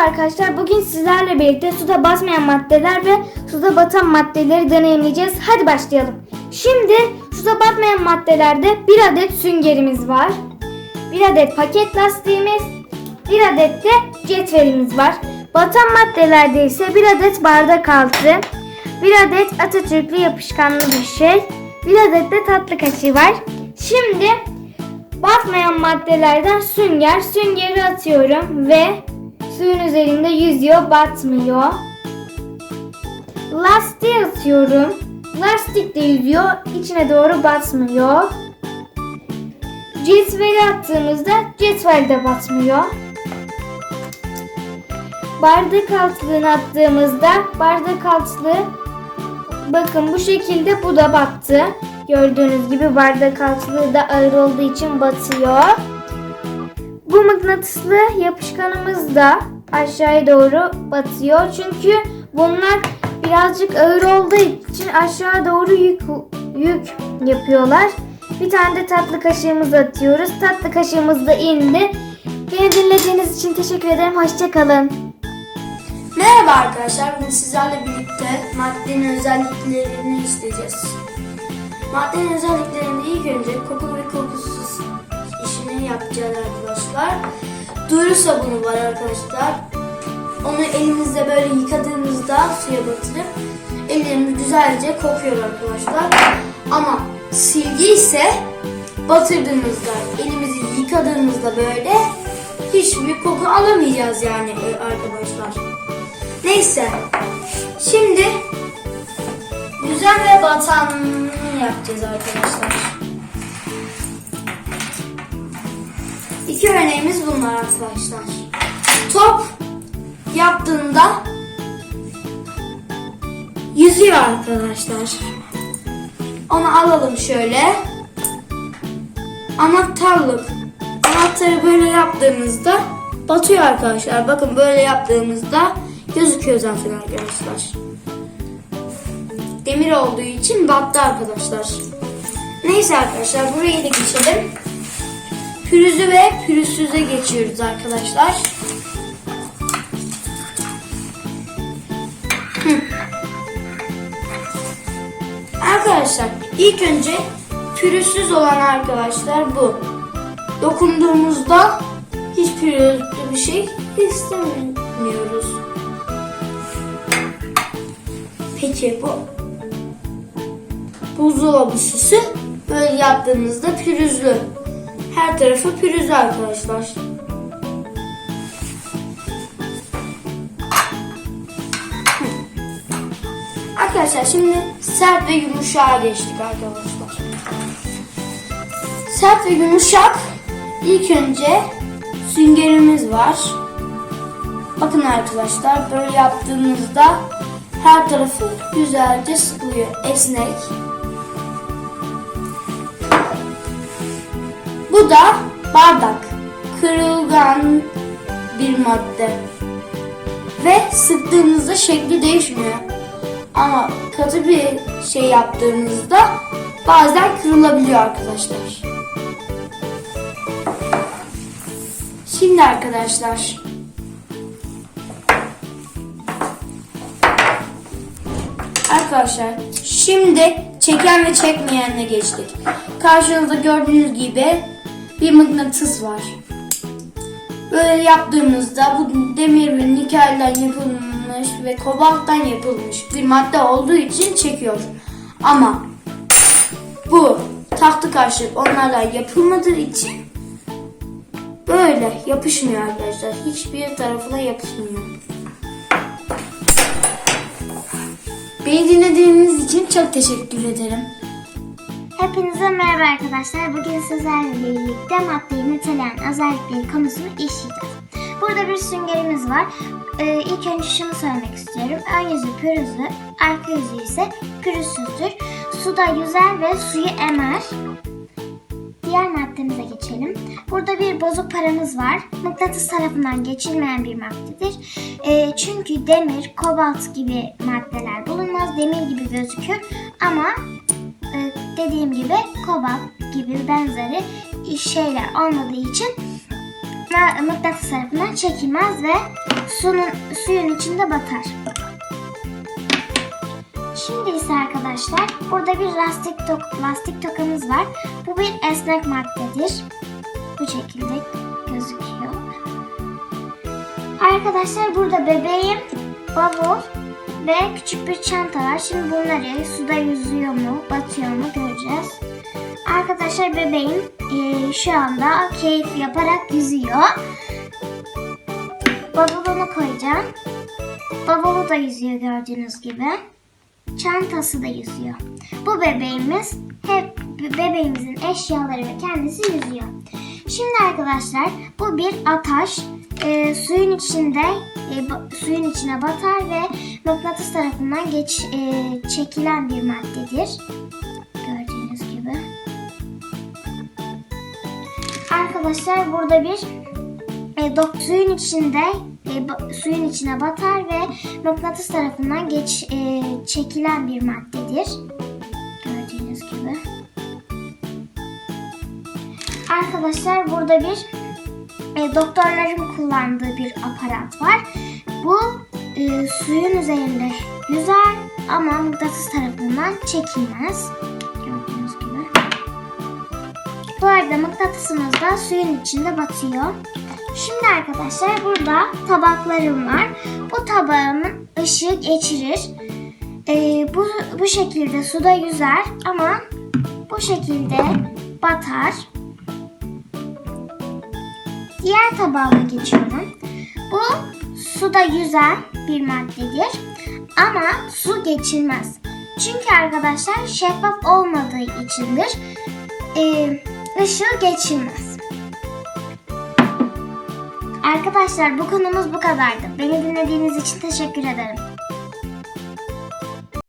arkadaşlar. Bugün sizlerle birlikte suda basmayan maddeler ve suda batan maddeleri deneyimleyeceğiz. Hadi başlayalım. Şimdi suda batmayan maddelerde bir adet süngerimiz var. Bir adet paket lastiğimiz, bir adet de cetvelimiz var. Batan maddelerde ise bir adet bardak altı, bir adet Atatürklü yapışkanlı bir şey, bir adet de tatlı kaşığı var. Şimdi batmayan maddelerden sünger, süngeri atıyorum ve suyun üzerinde yüzüyor, batmıyor. Lastiği atıyorum. Lastik de yüzüyor, içine doğru batmıyor. Cetveli attığımızda cetvel de batmıyor. Bardak altlığını attığımızda bardak altlığı bakın bu şekilde bu da battı. Gördüğünüz gibi bardak altlığı da ağır olduğu için batıyor. Bu mıknatıslı yapışkanımız da aşağıya doğru batıyor. Çünkü bunlar birazcık ağır olduğu için aşağı doğru yük, yük yapıyorlar. Bir tane de tatlı kaşığımızı atıyoruz. Tatlı kaşığımız da indi. Beni dinlediğiniz için teşekkür ederim. Hoşçakalın. Merhaba arkadaşlar, bugün sizlerle birlikte maddenin özelliklerini isteyeceğiz. Maddenin özelliklerinde ilk önce koku ve kokusuz işini yapacağız arkadaşlar. Duru sabunu var arkadaşlar. Onu elimizde böyle yıkadığımızda suya batırıp ellerimiz güzelce kokuyor arkadaşlar. Ama silgi ise batırdığımızda, elimizi yıkadığımızda böyle hiçbir koku alamayacağız yani e, arkadaşlar. Neyse. Şimdi yüzen ve batanını yapacağız arkadaşlar. İki örneğimiz bunlar arkadaşlar. Top yaptığında yüzüyor arkadaşlar. Onu alalım şöyle. Anahtarlık. Anahtarı böyle yaptığımızda batıyor arkadaşlar. Bakın böyle yaptığımızda gözüküyor zaten arkadaşlar. Demir olduğu için battı arkadaşlar. Neyse arkadaşlar buraya da geçelim. Pürüzü ve pürüzsüze geçiyoruz arkadaşlar. Arkadaşlar ilk önce pürüzsüz olan arkadaşlar bu. Dokunduğumuzda hiç pürüzlü bir şey istemiyoruz. Peki bu buzdolabı süsü böyle yaptığımızda pürüzlü. Her tarafı pürüzlü arkadaşlar. Arkadaşlar şimdi sert ve yumuşağa geçtik arkadaşlar. Sert ve yumuşak ilk önce süngerimiz var. Bakın arkadaşlar böyle yaptığımızda her tarafı güzelce sıkılıyor. Esnek. Bu da bardak. Kırılgan bir madde. Ve sıktığımızda şekli değişmiyor. Ama katı bir şey yaptığımızda bazen kırılabiliyor arkadaşlar. Şimdi arkadaşlar Arkadaşlar şimdi çeken ve çekmeyenle geçtik. Karşınızda gördüğünüz gibi bir mıknatıs var. Böyle yaptığımızda bu demir ve nikelden yapılmış ve kobalttan yapılmış bir madde olduğu için çekiyor. Ama bu tahtı kaşık onlardan yapılmadığı için böyle yapışmıyor arkadaşlar. Hiçbir tarafına yapışmıyor. Beni dinlediğiniz için çok teşekkür ederim. Hepinize merhaba arkadaşlar. Bugün sizlerle birlikte maddeyi niteleyen özellikleri konusunu işleyeceğiz. Burada bir süngerimiz var. Ee, ilk önce şunu söylemek istiyorum. Ön yüzü pürüzlü, arka yüzü ise pürüzsüzdür. Suda yüzer ve suyu emer. Diğer maddemize geçelim. Burada bir bozuk paramız var. Mıknatıs tarafından geçilmeyen bir maddedir. Ee, çünkü demir, kobalt gibi maddeler bulunmaz. Demir gibi gözükür ama e, dediğim gibi kobalt gibi benzeri şeyler olmadığı için mıknatıs tarafından çekilmez ve suyun, suyun içinde batar. Şimdi ise arkadaşlar burada bir lastik tok lastik tokamız var. Bu bir esnek maddedir. Bu şekilde gözüküyor. Arkadaşlar burada bebeğim, bavul ve küçük bir çanta var. Şimdi bunları suda yüzüyor mu, batıyor mu göreceğiz. Arkadaşlar bebeğim eee, şu anda keyif yaparak yüzüyor. Bavulunu koyacağım. Bavulu da yüzüyor gördüğünüz gibi. Çantası da yüzüyor. Bu bebeğimiz hep bebeğimizin eşyaları ve kendisi yüzüyor. Şimdi arkadaşlar bu bir ataş. Ee, suyun içinde e, ba- suyun içine batar ve mıknatıs tarafından geç e, çekilen bir maddedir. Gördüğünüz gibi. Arkadaşlar burada bir e, dok suyun içinde e, ba- suyun içine batar ve mıknatıs tarafından geç e, çekilen bir maddedir. Gördüğünüz gibi. Arkadaşlar burada bir e, doktorların kullandığı bir aparat var. Bu e, suyun üzerinde yüzer ama mıknatıs tarafından çekilmez. Gördüğünüz gibi. Bu arada mıknatısımız da suyun içinde batıyor. Şimdi arkadaşlar burada tabaklarım var. Bu tabağımın ışığı geçirir. Ee, bu, bu şekilde suda yüzer ama bu şekilde batar. Diğer tabağıma geçiyorum. Bu suda yüzen bir maddedir ama su geçirmez. Çünkü arkadaşlar şeffaf olmadığı içindir. Ee, ışığı geçirmez. Arkadaşlar bu konumuz bu kadardı. Beni dinlediğiniz için teşekkür ederim.